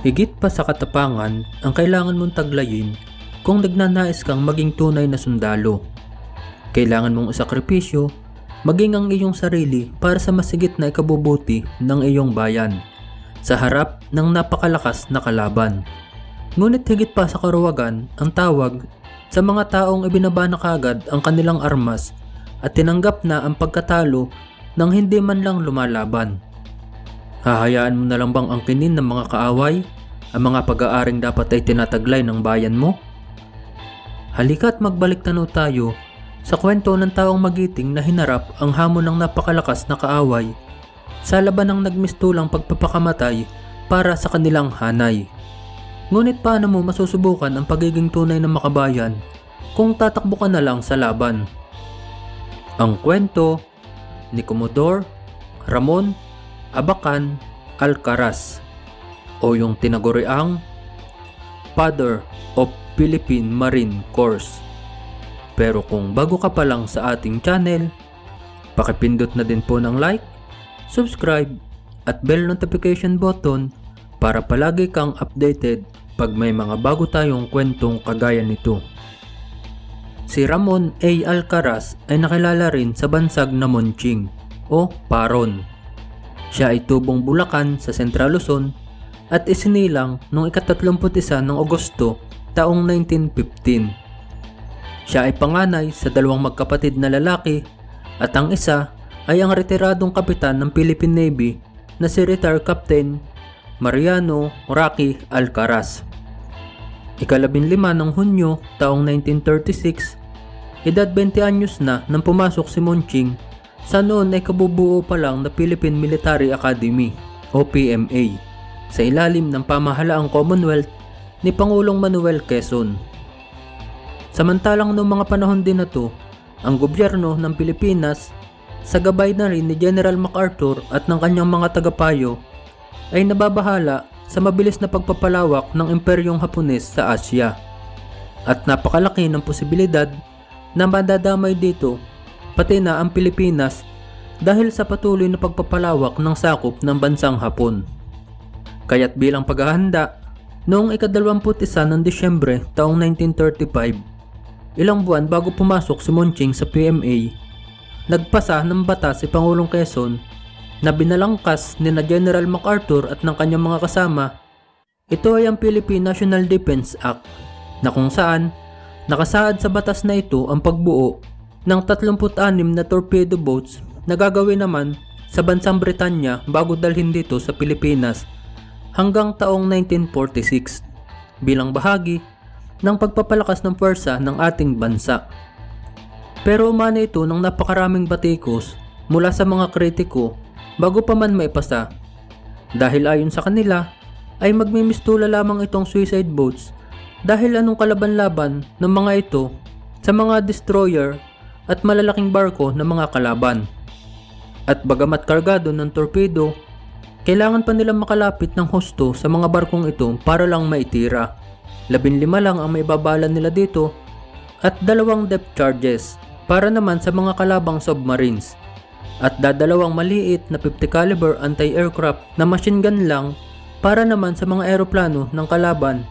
Higit pa sa katapangan ang kailangan mong taglayin kung nagnanais kang maging tunay na sundalo. Kailangan mong isakripisyo, maging ang iyong sarili para sa masigit na ikabubuti ng iyong bayan sa harap ng napakalakas na kalaban. Ngunit higit pa sa karuwagan ang tawag sa mga taong ibinaba na kagad ang kanilang armas at tinanggap na ang pagkatalo nang hindi man lang lumalaban. Hahayaan mo na lang bang angkinin ng mga kaaway ang mga pag-aaring dapat ay tinataglay ng bayan mo? Halika't magbalik tanaw tayo sa kwento ng taong magiting na hinarap ang hamon ng napakalakas na kaaway sa laban ng nagmistulang pagpapakamatay para sa kanilang hanay. Ngunit paano mo masusubukan ang pagiging tunay na makabayan kung tatakbo ka na lang sa laban? Ang kwento ni Commodore Ramon Abacan Alcaraz o yung tinaguriang Father of Philippine Marine Corps. Pero kung bago ka pa lang sa ating channel, pakipindot na din po ng like, subscribe, at bell notification button para palagi kang updated pag may mga bago tayong kwentong kagaya nito. Si Ramon A. Alcaraz ay nakilala rin sa bansag na Monching o Paron. Siya ay tubong Bulacan sa Central Luzon at isinilang noong ika-31 ng Agosto taong 1915. Siya ay panganay sa dalawang magkapatid na lalaki at ang isa ay ang retiradong kapitan ng Philippine Navy na si Retired Captain Mariano Rocky Alcaraz. Ikalabing lima ng Hunyo taong 1936, edad 20 anyos na nang pumasok si Monching sa noon ay kabubuo pa lang na Philippine Military Academy o PMA sa ilalim ng pamahalaang Commonwealth ni Pangulong Manuel Quezon. Samantalang noong mga panahon din na to, ang gobyerno ng Pilipinas sa gabay na rin ni General MacArthur at ng kanyang mga tagapayo ay nababahala sa mabilis na pagpapalawak ng imperyong Hapones sa Asya. At napakalaki ng posibilidad na madadamay dito pati na ang Pilipinas dahil sa patuloy na pagpapalawak ng sakop ng bansang Hapon. Kaya't bilang paghahanda, noong ikadalawamput-isa ng Disyembre taong 1935, ilang buwan bago pumasok si Monching sa PMA, nagpasa ng batas si Pangulong Quezon na binalangkas ni na General MacArthur at ng kanyang mga kasama. Ito ay ang Philippine National Defense Act na kung saan nakasaad sa batas na ito ang pagbuo ng 36 na torpedo boats na gagawin naman sa bansang Britanya bago dalhin dito sa Pilipinas hanggang taong 1946 bilang bahagi ng pagpapalakas ng pwersa ng ating bansa. Pero umano ito ng napakaraming batikos mula sa mga kritiko bago pa man maipasa. Dahil ayon sa kanila ay magmimistula lamang itong suicide boats dahil anong kalaban-laban ng mga ito sa mga destroyer at malalaking barko ng mga kalaban. At bagamat kargado ng torpedo, kailangan pa nilang makalapit ng husto sa mga barkong ito para lang maitira. Labinlima lang ang maibabala nila dito at dalawang depth charges para naman sa mga kalabang submarines at dadalawang maliit na 50 caliber anti-aircraft na machine gun lang para naman sa mga eroplano ng kalaban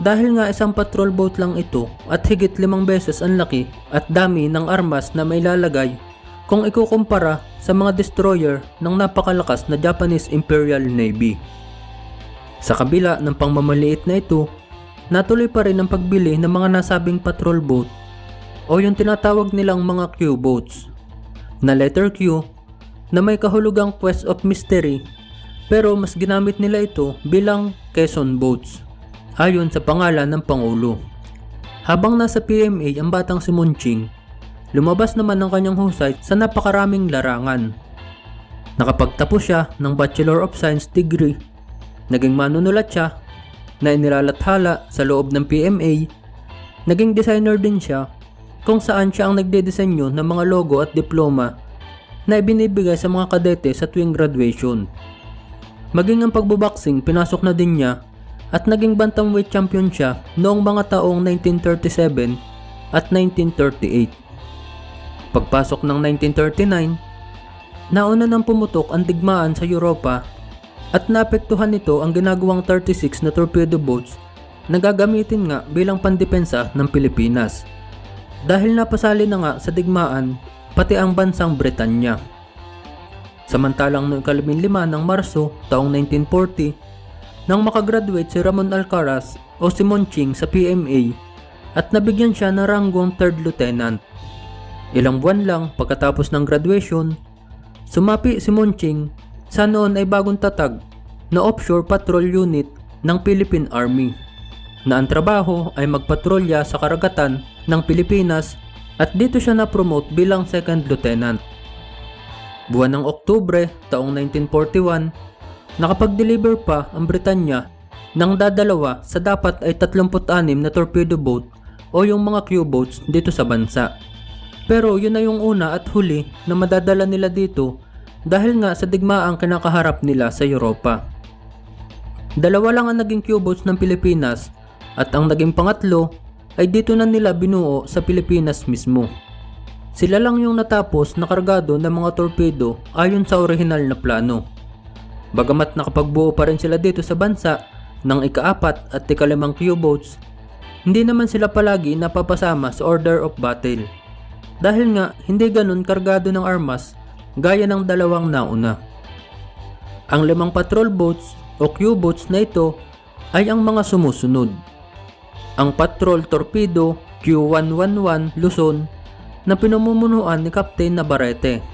dahil nga isang patrol boat lang ito at higit limang beses ang laki at dami ng armas na may lalagay kung ikukumpara sa mga destroyer ng napakalakas na Japanese Imperial Navy. Sa kabila ng pangmamaliit na ito, natuloy pa rin ang pagbili ng mga nasabing patrol boat o yung tinatawag nilang mga Q-boats na letter Q na may kahulugang Quest of Mystery pero mas ginamit nila ito bilang Quezon boats ayon sa pangalan ng Pangulo. Habang nasa PMA ang batang si Munching, lumabas naman ang kanyang husay sa napakaraming larangan. Nakapagtapos siya ng Bachelor of Science degree, naging manunulat siya na inilalathala sa loob ng PMA, naging designer din siya kung saan siya ang nagdedesenyo ng mga logo at diploma na ibinibigay sa mga kadete sa tuwing graduation. Maging ang pagboboxing pinasok na din niya at naging bantamweight champion siya noong mga taong 1937 at 1938. Pagpasok ng 1939, nauna nang pumutok ang digmaan sa Europa at naapektuhan nito ang ginagawang 36 na torpedo boats na gagamitin nga bilang pandepensa ng Pilipinas. Dahil napasali na nga sa digmaan pati ang bansang Bretanya. Samantalang noong ikalabing lima ng Marso taong 1940, nang makagraduate si Ramon Alcaraz o si Monching sa PMA at nabigyan siya ng ranggong 3rd Lieutenant. Ilang buwan lang pagkatapos ng graduation, sumapi si Monching sa noon ay bagong tatag na offshore patrol unit ng Philippine Army na ang trabaho ay magpatrolya sa karagatan ng Pilipinas at dito siya na-promote bilang second lieutenant. Buwan ng Oktubre taong 1941, nakapag-deliver pa ang Britanya ng dadalawa sa dapat ay 36 na torpedo boat o yung mga Q-boats dito sa bansa. Pero yun na yung una at huli na madadala nila dito dahil nga sa digmaang kinakaharap nila sa Europa. Dalawa lang ang naging Q-boats ng Pilipinas at ang naging pangatlo ay dito na nila binuo sa Pilipinas mismo. Sila lang yung natapos na kargado ng mga torpedo ayon sa orihinal na plano. Bagamat nakapagbuo pa rin sila dito sa bansa ng ikaapat at ikalimang Q-boats, hindi naman sila palagi napapasama sa order of battle. Dahil nga hindi ganun kargado ng armas gaya ng dalawang nauna. Ang limang patrol boats o Q-boats na ito ay ang mga sumusunod. Ang patrol torpedo Q111 Luzon na pinamumunuan ni Captain Navarrete.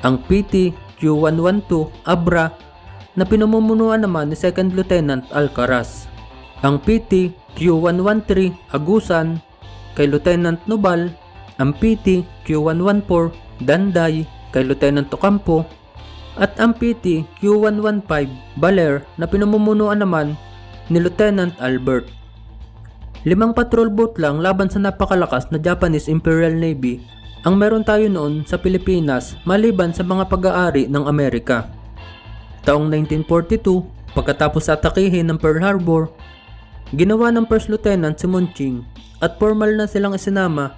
Ang PT Q112 Abra na pinamumunuan naman ni Second Lieutenant Alcaraz. Ang PT Q113 Agusan kay Lieutenant Nobal. Ang PT Q114 Danday kay Lieutenant Ocampo at ang PT Q115 Baler na pinamumunuan naman ni Lieutenant Albert. Limang patrol boat lang laban sa napakalakas na Japanese Imperial Navy ang meron tayo noon sa Pilipinas maliban sa mga pag-aari ng Amerika. Taong 1942, pagkatapos atakihin ng Pearl Harbor, ginawa ng First Lieutenant si Monching at formal na silang isinama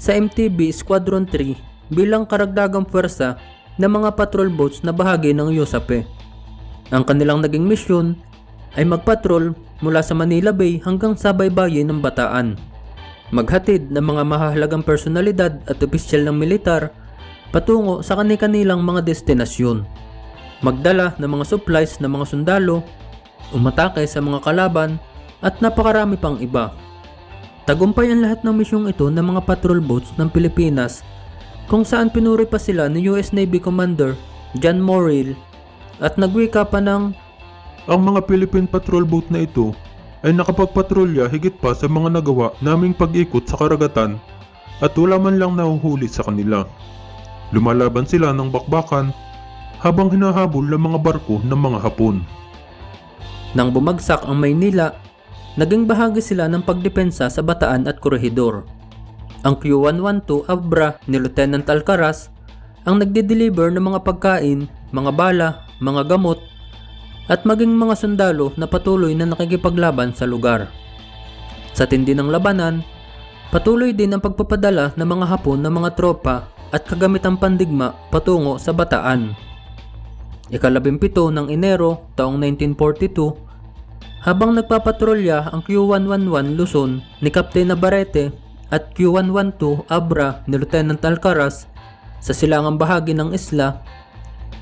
sa MTB Squadron 3 bilang karagdagang pwersa ng mga patrol boats na bahagi ng USAPE. Ang kanilang naging misyon ay magpatrol mula sa Manila Bay hanggang sa baybayin ng Bataan. Maghatid ng mga mahahalagang personalidad at opisyal ng militar patungo sa kani-kanilang mga destinasyon. Magdala ng mga supplies ng mga sundalo, umatake sa mga kalaban at napakarami pang iba. Tagumpay ang lahat ng misyong ito ng mga patrol boats ng Pilipinas kung saan pinuri pa sila ni US Navy Commander John Morrill at nagwika pa ng Ang mga Philippine patrol boat na ito ay nakapagpatrolya higit pa sa mga nagawa naming pag-ikot sa karagatan at wala man lang nahuhuli sa kanila. Lumalaban sila ng bakbakan habang hinahabol ng mga barko ng mga Hapon. Nang bumagsak ang Maynila, naging bahagi sila ng pagdepensa sa Bataan at Corregidor. Ang Q112 Abra ni Lieutenant Alcaraz ang nagde-deliver ng mga pagkain, mga bala, mga gamot, at maging mga sundalo na patuloy na nakikipaglaban sa lugar. Sa tindi ng labanan, patuloy din ang pagpapadala ng mga Hapon ng mga tropa at kagamitang pandigma patungo sa Bataan. Ikalabimpito ng Enero taong 1942, habang nagpapatrolya ang Q111 Luzon ni Captain Navarrete at Q112 Abra ni Lieutenant Alcaraz sa silangang bahagi ng isla,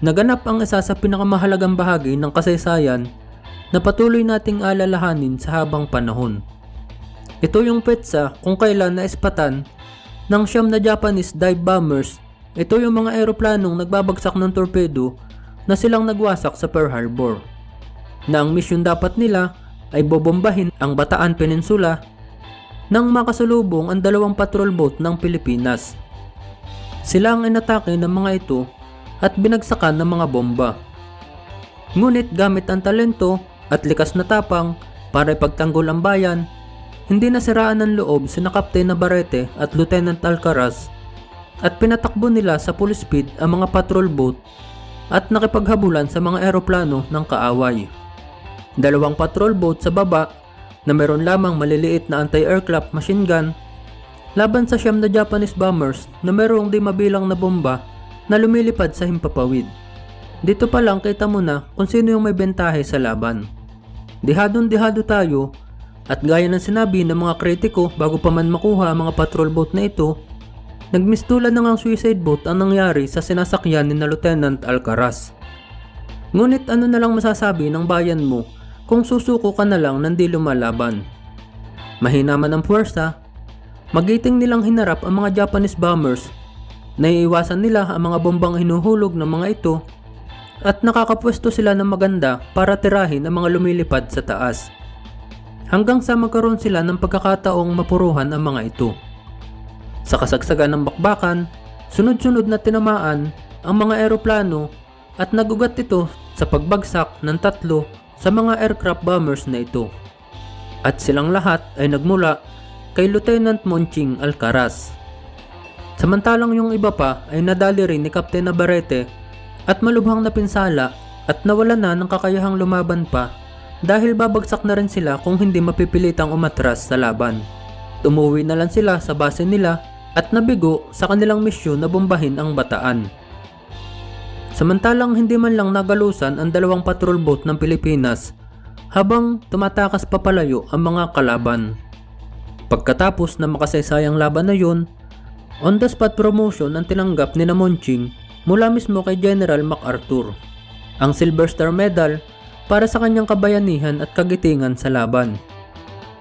naganap ang isa sa pinakamahalagang bahagi ng kasaysayan na patuloy nating alalahanin sa habang panahon. Ito yung petsa kung kailan naispatan ng siyam na Japanese dive bombers. Ito yung mga eroplanong nagbabagsak ng torpedo na silang nagwasak sa Pearl Harbor. Na ang misyon dapat nila ay bobombahin ang Bataan Peninsula nang makasalubong ang dalawang patrol boat ng Pilipinas. Sila ang inatake ng mga ito at binagsakan ng mga bomba. Ngunit gamit ang talento at likas na tapang para ipagtanggol ang bayan, hindi nasiraan ng loob sina Captain Navarrete at Lieutenant Alcaraz at pinatakbo nila sa full speed ang mga patrol boat at nakipaghabulan sa mga eroplano ng kaaway. Dalawang patrol boat sa baba na meron lamang maliliit na anti-aircraft machine gun laban sa siyam na Japanese bombers na merong di mabilang na bomba na lumilipad sa himpapawid. Dito pa lang kita mo na kung sino yung may bentahe sa laban. Dihadong dihado tayo at gaya ng sinabi ng mga kritiko bago pa man makuha ang mga patrol boat na ito, nagmistulan na ngang suicide boat ang nangyari sa sinasakyan ni na Lieutenant Alcaraz. Ngunit ano na lang masasabi ng bayan mo kung susuko ka na lang ng di lumalaban? Mahina man ang puwersa, magiting nilang hinarap ang mga Japanese bombers Naiiwasan nila ang mga bombang hinuhulog ng mga ito at nakakapwesto sila ng maganda para tirahin ang mga lumilipad sa taas. Hanggang sa magkaroon sila ng pagkakataong mapuruhan ang mga ito. Sa kasagsagan ng bakbakan, sunod-sunod na tinamaan ang mga eroplano at nagugat ito sa pagbagsak ng tatlo sa mga aircraft bombers na ito. At silang lahat ay nagmula kay Lieutenant Monching Alcaraz. Samantalang yung iba pa ay nadali rin ni Captain Navarrete at malubhang napinsala at nawala na ng kakayahang lumaban pa dahil babagsak na rin sila kung hindi mapipilitang umatras sa laban. Umuwi na lang sila sa base nila at nabigo sa kanilang misyon na bombahin ang bataan. Samantalang hindi man lang nagalusan ang dalawang patrol boat ng Pilipinas habang tumatakas papalayo ang mga kalaban. Pagkatapos na makasaysayang laban na yun, On the spot promotion ang tinanggap ni Namonching mula mismo kay General MacArthur. Ang Silver Star Medal para sa kanyang kabayanihan at kagitingan sa laban.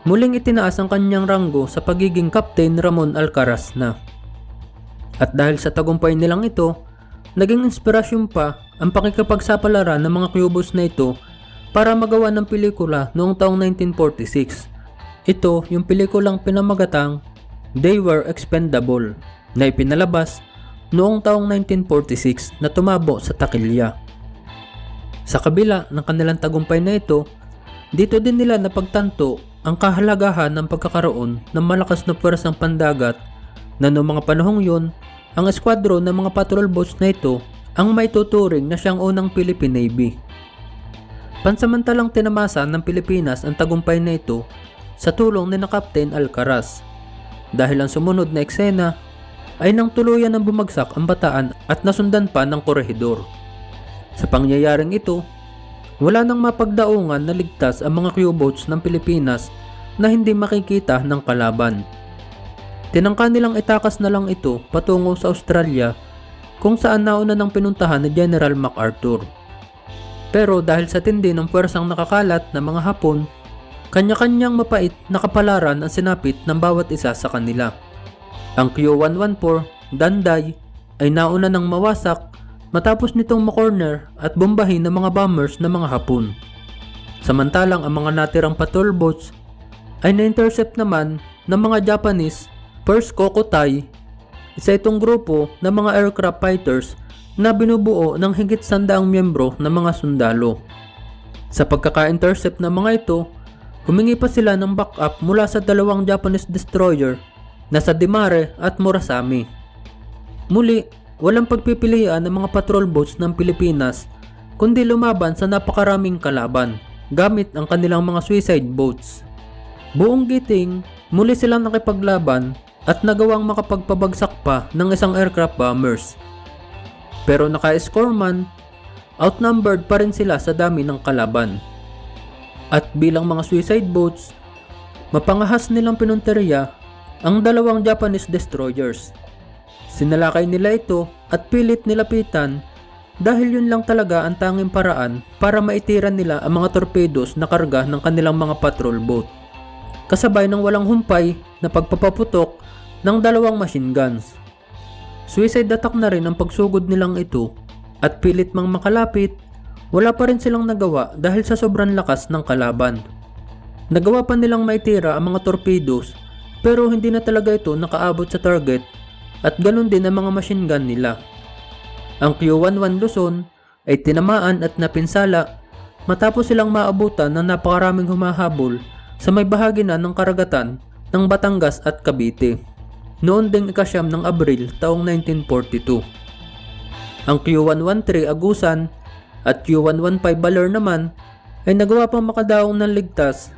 Muling itinaas ang kanyang ranggo sa pagiging Captain Ramon Alcaraz na. At dahil sa tagumpay nilang ito, naging inspirasyon pa ang pakikipagsapalaran ng mga Cubos na ito para magawa ng pelikula noong taong 1946. Ito yung pelikulang pinamagatang They Were Expendable na ipinalabas noong taong 1946 na tumabo sa takilya. Sa kabila ng kanilang tagumpay na ito, dito din nila napagtanto ang kahalagahan ng pagkakaroon ng malakas na puwersang pandagat na noong mga panahong yun, ang eskwadron ng mga patrol boats na ito ang may tuturing na siyang unang Philippine Navy. Pansamantalang tinamasa ng Pilipinas ang tagumpay na ito sa tulong ni na Captain Alcaraz dahil ang sumunod na eksena ay nang tuluyan ng bumagsak ang bataan at nasundan pa ng korehidor. Sa pangyayaring ito, wala nang mapagdaungan na ligtas ang mga Q-boats ng Pilipinas na hindi makikita ng kalaban. Tinangka nilang itakas na lang ito patungo sa Australia kung saan nauna nang pinuntahan ni General MacArthur. Pero dahil sa tindi ng puwersang nakakalat ng mga Hapon, kanya-kanyang mapait na kapalaran ang sinapit ng bawat isa sa kanila. Ang Q114, Danday, ay nauna ng mawasak matapos nitong makorner at bombahin ng mga bombers ng mga Hapon. Samantalang ang mga natirang patrol boats ay na-intercept naman ng mga Japanese First Kokotai, isa itong grupo ng mga aircraft fighters na binubuo ng higit sandaang miyembro ng mga sundalo. Sa pagkaka-intercept ng mga ito, Humingi pa sila ng backup mula sa dalawang Japanese destroyer na sa Dimare at Murasami. Muli, walang pagpipilian ng mga patrol boats ng Pilipinas kundi lumaban sa napakaraming kalaban gamit ang kanilang mga suicide boats. Buong giting, muli silang nakipaglaban at nagawang makapagpabagsak pa ng isang aircraft bombers. Pero naka-score man, outnumbered pa rin sila sa dami ng kalaban. At bilang mga suicide boats, mapangahas nilang pinunteriya ang dalawang Japanese destroyers. Sinalakay nila ito at pilit nilapitan dahil yun lang talaga ang tanging paraan para maitiran nila ang mga torpedos na karga ng kanilang mga patrol boat. Kasabay ng walang humpay na pagpapaputok ng dalawang machine guns. Suicide attack na rin ang pagsugod nilang ito at pilit mang makalapit wala pa rin silang nagawa dahil sa sobrang lakas ng kalaban. Nagawa pa nilang maitira ang mga torpedoes pero hindi na talaga ito nakaabot sa target at ganun din ang mga machine gun nila. Ang Q-11 Luzon ay tinamaan at napinsala matapos silang maabutan ng napakaraming humahabol sa may bahagi na ng karagatan ng Batangas at Cavite. Noon ding ikasyam ng Abril taong 1942. Ang Q-113 Agusan at Q115 Valor naman ay nagawa pang makadaong ng ligtas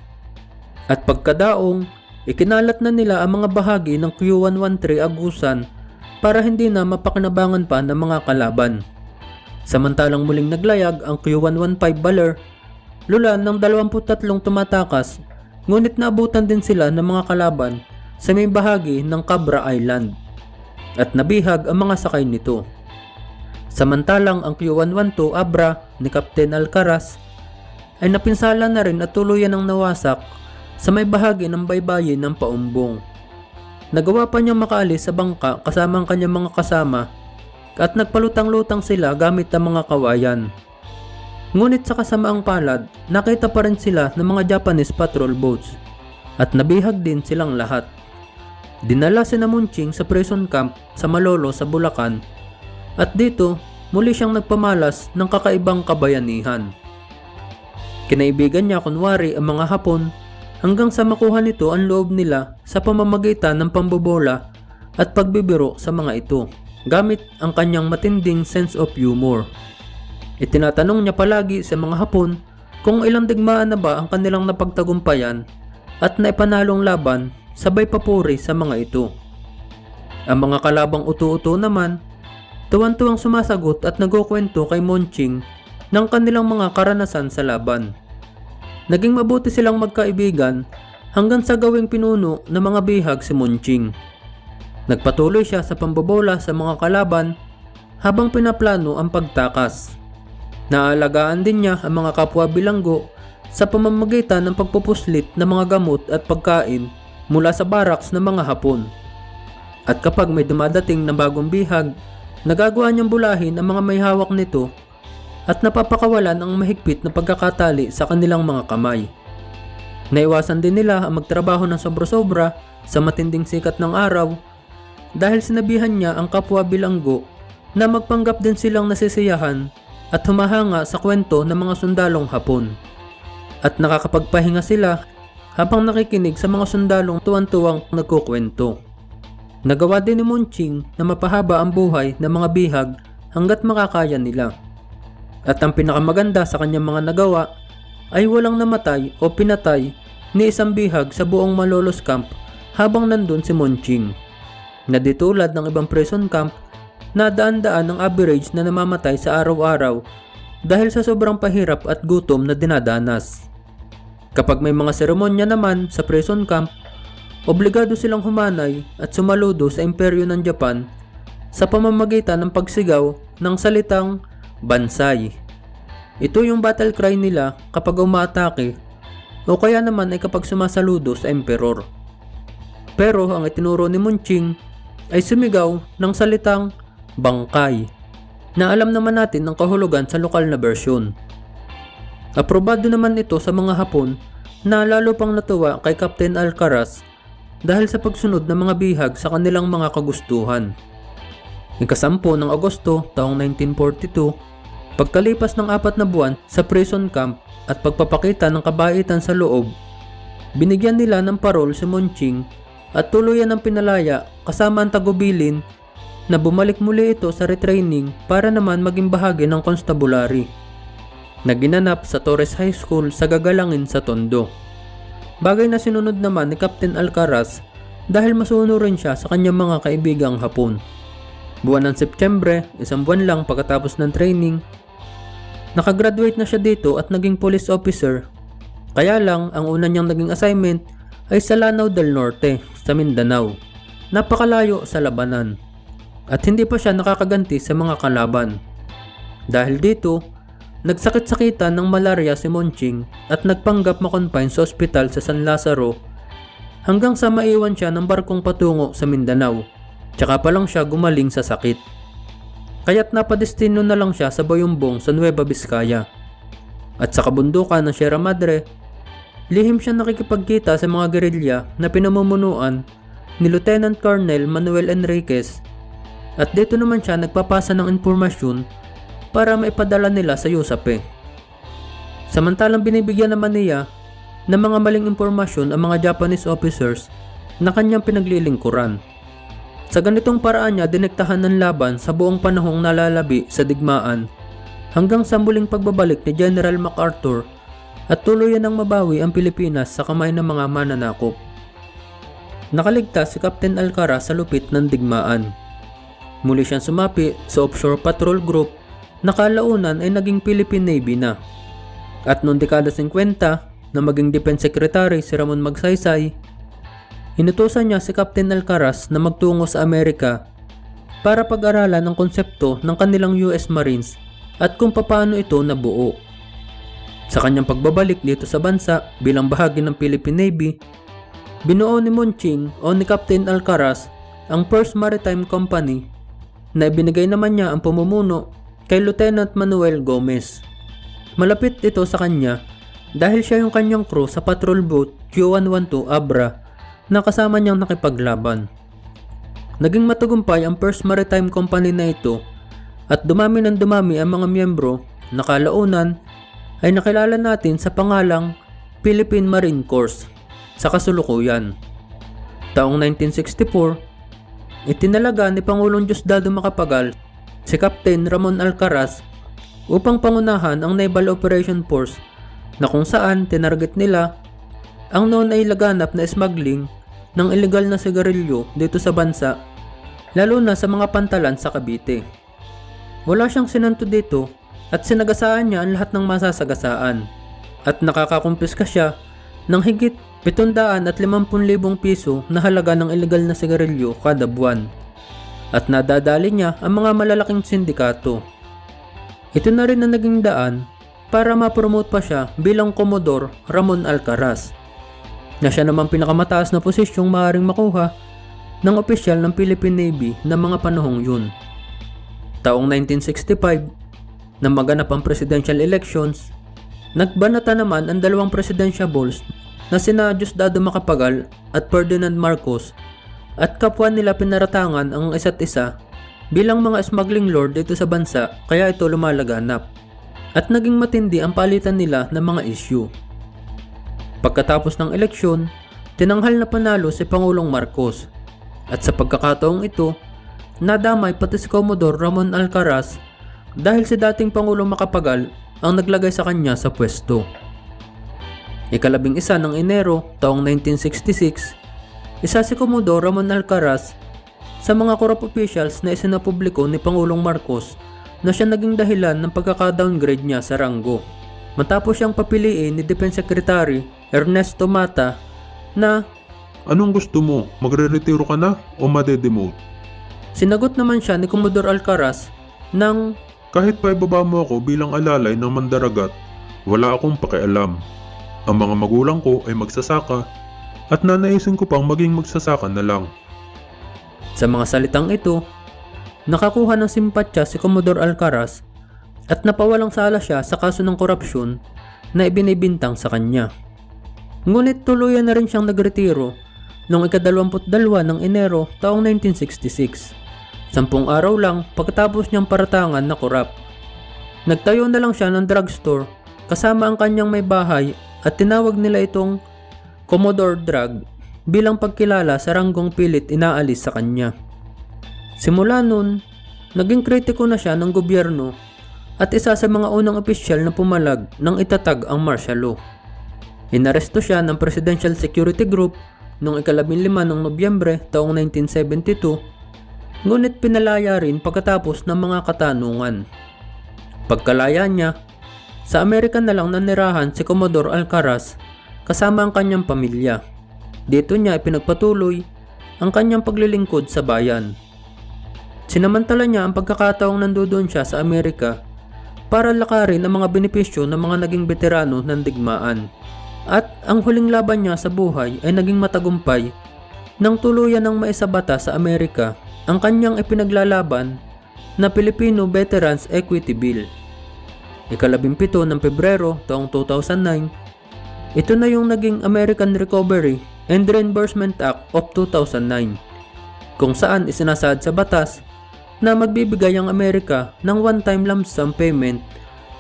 at pagkadaong ikinalat na nila ang mga bahagi ng Q113 Agusan para hindi na mapakinabangan pa ng mga kalaban. Samantalang muling naglayag ang Q-115 Baler, lula ng 23 tumatakas, ngunit naabutan din sila ng mga kalaban sa may bahagi ng Cabra Island at nabihag ang mga sakay nito. Samantalang ang Q-112 Abra ni Captain Alcaraz ay napinsala na rin at tuluyan ng nawasak sa may bahagi ng baybayin ng paumbong. Nagawa pa niyang makaalis sa bangka kasama ang kanyang mga kasama at nagpalutang-lutang sila gamit ang mga kawayan. Ngunit sa kasamaang palad, nakita pa rin sila ng mga Japanese patrol boats at nabihag din silang lahat. Dinala si Namunching sa prison camp sa Malolo sa Bulacan at dito muli siyang nagpamalas ng kakaibang kabayanihan. Kinaibigan niya kunwari ang mga Hapon hanggang sa makuha nito ang loob nila sa pamamagitan ng pambobola at pagbibiro sa mga ito gamit ang kanyang matinding sense of humor. Itinatanong niya palagi sa mga Hapon kung ilang digmaan na ba ang kanilang napagtagumpayan at naipanalong laban sabay papuri sa mga ito. Ang mga kalabang uto-uto naman, tuwan-tuwang sumasagot at nagkukwento kay Monching ng kanilang mga karanasan sa laban. Naging mabuti silang magkaibigan hanggang sa gawing pinuno ng mga bihag si Monching. Nagpatuloy siya sa pambobola sa mga kalaban habang pinaplano ang pagtakas. Naalagaan din niya ang mga kapwa bilanggo sa pamamagitan ng pagpupuslit ng mga gamot at pagkain mula sa barracks ng mga Hapon. At kapag may dumadating na bagong bihag, nagagawa niyang bulahin ang mga may hawak nito at napapakawalan ang mahigpit na pagkakatali sa kanilang mga kamay. Naiwasan din nila ang magtrabaho ng sobra-sobra sa matinding sikat ng araw dahil sinabihan niya ang kapwa bilanggo na magpanggap din silang nasisiyahan at humahanga sa kwento ng mga sundalong hapon. At nakakapagpahinga sila habang nakikinig sa mga sundalong tuwan-tuwang nagkukwento. Nagawa din ni Munching na mapahaba ang buhay ng mga bihag hanggat makakaya nila. At ang pinakamaganda sa kanyang mga nagawa ay walang namatay o pinatay ni isang bihag sa buong Malolos Camp habang nandun si Monching. Na di tulad ng ibang prison camp na daan-daan ang average na namamatay sa araw-araw dahil sa sobrang pahirap at gutom na dinadanas. Kapag may mga seremonya naman sa prison camp, obligado silang humanay at sumaludo sa imperyo ng Japan sa pamamagitan ng pagsigaw ng salitang bansay. Ito yung battle cry nila kapag umaatake o kaya naman ay kapag sumasaludo sa emperor. Pero ang itinuro ni Munching ay sumigaw ng salitang bangkay na alam naman natin ng kahulugan sa lokal na bersyon. Aprobado naman ito sa mga Hapon na lalo pang natuwa kay Captain Alcaraz dahil sa pagsunod ng mga bihag sa kanilang mga kagustuhan. Ikasampo ng Agosto taong 1942, pagkalipas ng apat na buwan sa prison camp at pagpapakita ng kabaitan sa loob, binigyan nila ng parol si Monching at tuluyan ng pinalaya kasama ang tagubilin na bumalik muli ito sa retraining para naman maging bahagi ng constabulary na ginanap sa Torres High School sa gagalangin sa Tondo. Bagay na sinunod naman ni Captain Alcaraz dahil masuno rin siya sa kanyang mga kaibigang hapon. Buwan ng Setyembre, isang buwan lang pagkatapos ng training, nakagraduate na siya dito at naging police officer. Kaya lang, ang una niyang naging assignment ay sa Lanao del Norte, sa Mindanao. Napakalayo sa labanan. At hindi pa siya nakakaganti sa mga kalaban. Dahil dito, nagsakit-sakitan ng malaria si Monching at nagpanggap makonfine sa ospital sa San Lazaro hanggang sa maiwan siya ng barkong patungo sa Mindanao. Tsaka pa lang siya gumaling sa sakit. Kaya't napadestino na lang siya sa Bayumbong sa Nueva Vizcaya. At sa kabundukan ng Sierra Madre, lihim siya nakikipagkita sa mga gerilya na pinamumunuan ni Lieutenant Colonel Manuel Enriquez at dito naman siya nagpapasa ng impormasyon para maipadala nila sa USAPE. Samantalang binibigyan naman niya ng mga maling impormasyon ang mga Japanese officers na kanyang pinaglilingkuran. Sa ganitong paraan niya dinektahan ng laban sa buong panahong nalalabi sa digmaan hanggang sa muling pagbabalik ni General MacArthur at tuluyan ng mabawi ang Pilipinas sa kamay ng mga mananakop. Nakaligtas si Captain Alcaraz sa lupit ng digmaan. Muli siyang sumapi sa offshore patrol group nakalaunan ay naging Philippine Navy na. At noong dekada 50 na maging Defense Secretary si Ramon Magsaysay, inutusan niya si Captain Alcaraz na magtungo sa Amerika para pag-aralan ang konsepto ng kanilang US Marines at kung paano ito nabuo. Sa kanyang pagbabalik dito sa bansa bilang bahagi ng Philippine Navy, binuo ni Monching o ni Captain Alcaraz ang First Maritime Company na ibinigay naman niya ang pumumuno kay Lieutenant Manuel Gomez. Malapit ito sa kanya dahil siya yung kanyang crew sa patrol boat Q112 Abra na kasama niyang nakipaglaban. Naging matagumpay ang First Maritime Company na ito at dumami ng dumami ang mga miyembro na kalaunan ay nakilala natin sa pangalang Philippine Marine Corps sa kasulukuyan. Taong 1964, itinalaga ni Pangulong Diosdado Macapagal si Captain Ramon Alcaraz upang pangunahan ang Naval Operation Force na kung saan tinarget nila ang noon ay laganap na smuggling ng illegal na sigarilyo dito sa bansa lalo na sa mga pantalan sa Cavite. Wala siyang sinanto dito at sinagasaan niya ang lahat ng masasagasaan at nakakakumpiska siya ng higit 750,000 piso na halaga ng illegal na sigarilyo kada buwan at nadadali niya ang mga malalaking sindikato. Ito na rin ang naging daan para ma-promote pa siya bilang Commodore Ramon Alcaraz na siya naman pinakamataas na posisyong maaaring makuha ng opisyal ng Philippine Navy ng mga panahong yun. Taong 1965, nang maganap ang presidential elections, nagbanata naman ang dalawang presidentiables na sina Diosdado Macapagal at Ferdinand Marcos at kapwa nila pinaratangan ang isa't isa bilang mga smuggling lord dito sa bansa kaya ito lumalaganap at naging matindi ang palitan nila ng mga issue. Pagkatapos ng eleksyon, tinanghal na panalo si Pangulong Marcos at sa pagkakataong ito, nadamay pati si Commodore Ramon Alcaraz dahil si dating Pangulong Macapagal ang naglagay sa kanya sa pwesto. Ikalabing isa ng Enero taong 1966, isa si Commodore Ramon Alcaraz sa mga corrupt officials na isinapubliko ni Pangulong Marcos na siya naging dahilan ng pagkaka-downgrade niya sa ranggo. Matapos siyang papiliin ni Defense Secretary Ernesto Mata na Anong gusto mo? Magre-retiro ka na o madedemote? sinagot naman siya ni Commodore Alcaraz ng Kahit pa ibaba mo ako bilang alalay ng mandaragat, wala akong pakialam. Ang mga magulang ko ay magsasaka at nanaisin ko pang maging magsasaka na lang. Sa mga salitang ito, nakakuha ng simpatya si Commodore Alcaraz at napawalang sala siya sa kaso ng korupsyon na ibinibintang sa kanya. Ngunit tuluyan na rin siyang nagretiro noong ikadalawamput-dalawa ng Enero taong 1966. Sampung araw lang pagkatapos niyang paratangan na korap. Nagtayo na lang siya ng drugstore kasama ang kanyang may bahay at tinawag nila itong Commodore Drug bilang pagkilala sa ranggong pilit inaalis sa kanya. Simula nun, naging kritiko na siya ng gobyerno at isa sa mga unang opisyal na pumalag nang itatag ang martial law. Inaresto siya ng Presidential Security Group noong ikalabing lima ng Nobyembre taong 1972, ngunit pinalaya rin pagkatapos ng mga katanungan. Pagkalaya niya, sa Amerika na lang nanirahan si Commodore Alcaraz kasama ang kanyang pamilya. Dito niya ipinagpatuloy ang kanyang paglilingkod sa bayan. Sinamantala niya ang pagkakataong nandoon siya sa Amerika para lakarin ang mga benepisyo ng mga naging veterano ng digmaan. At ang huling laban niya sa buhay ay naging matagumpay nang tuluyan ng maisabata sa Amerika ang kanyang ipinaglalaban na Filipino Veterans Equity Bill. Ikalabimpito ng Pebrero taong 2009, ito na yung naging American Recovery and Reimbursement Act of 2009 kung saan isinasad sa batas na magbibigay ang Amerika ng one-time lump sum payment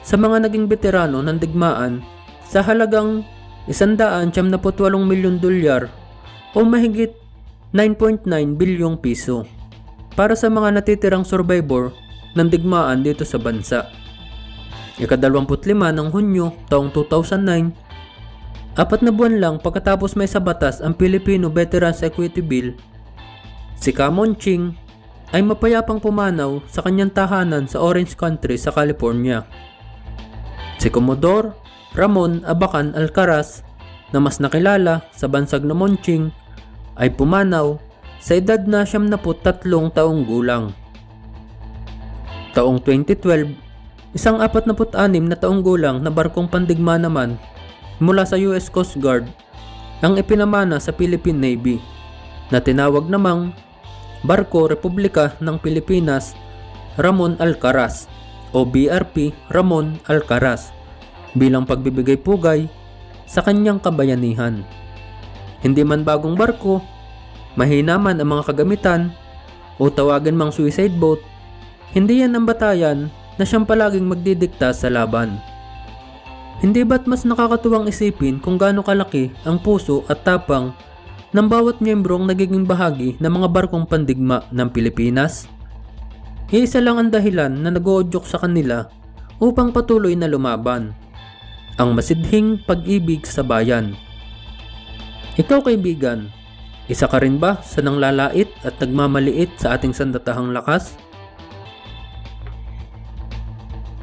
sa mga naging veterano ng digmaan sa halagang 178 milyon dolyar o mahigit 9.9 bilyong piso para sa mga natitirang survivor ng digmaan dito sa bansa. Ikadalawamput-lima ng Hunyo taong 2009, apat na buwan lang pagkatapos may sa batas ang Filipino Veterans Equity Bill, si Kamon Ching ay mapayapang pumanaw sa kanyang tahanan sa Orange Country sa California. Si Commodore Ramon Abacan Alcaraz na mas nakilala sa bansag na Monching ay pumanaw sa edad na 73 taong gulang. Taong 2012, isang 46 na taong gulang na barkong pandigma naman mula sa US Coast Guard ang ipinamana sa Philippine Navy na tinawag namang Barko Republika ng Pilipinas Ramon Alcaraz o BRP Ramon Alcaraz bilang pagbibigay pugay sa kanyang kabayanihan. Hindi man bagong barko, mahina man ang mga kagamitan o tawagan mang suicide boat, hindi yan ang batayan na siyang palaging magdidikta sa laban. Hindi ba't mas nakakatuwang isipin kung gaano kalaki ang puso at tapang ng bawat miyembrong nagiging bahagi ng mga barkong pandigma ng Pilipinas? Iisa lang ang dahilan na nag-uudyok sa kanila upang patuloy na lumaban. Ang masidhing pag-ibig sa bayan. Ikaw kaibigan, isa ka rin ba sa nanglalait at nagmamaliit sa ating sandatahang lakas?